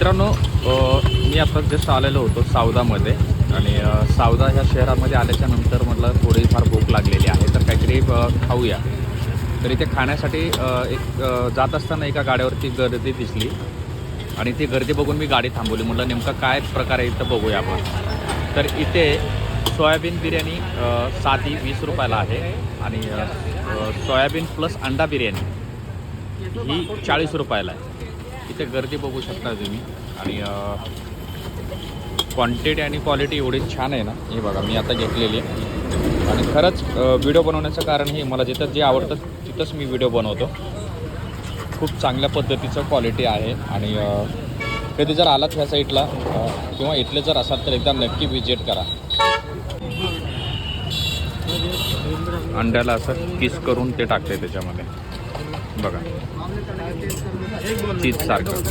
मित्रांनो मी आता जस्ट आलेलो होतो सावदामध्ये आणि सावदा ह्या शहरामध्ये आल्याच्यानंतर म्हटलं थोडीफार भूक लागलेली आहे तर काहीतरी खाऊया. तर इथे खाण्यासाठी एक जात असताना एका गाड्यावरती गर्दी दिसली आणि ती गर्दी बघून मी गाडी थांबवली. म्हटलं नेमका काय प्रकार आहे इथं बघूया आपण. तर इथे सोयाबीन बिर्याणी साधी वीस रुपयाला आहे आणि सोयाबीन प्लस अंडा बिर्याणी ही चाळीस रुपयाला आहे. इथे गर्दी बघू शकता तुम्ही. आणि क्वांटिटी आणि क्वालिटी एवढी छान आहे ना हे बघा मी आता घेतलेली आहे. आणि खरंच व्हिडिओ बनवण्याचं कारण हे मला जिथं जे आवडतं तिथंच मी व्हिडिओ बनवतो. खूप चांगल्या पद्धतीचं क्वालिटी आहे. आणि कधी जर आलात ह्या साईडला किंवा इथले जर असाल तर एकदा नक्की विजिट करा. अंड्याला असं किस करून ते टाकते त्याच्यामध्ये. बघा. चीज सारखं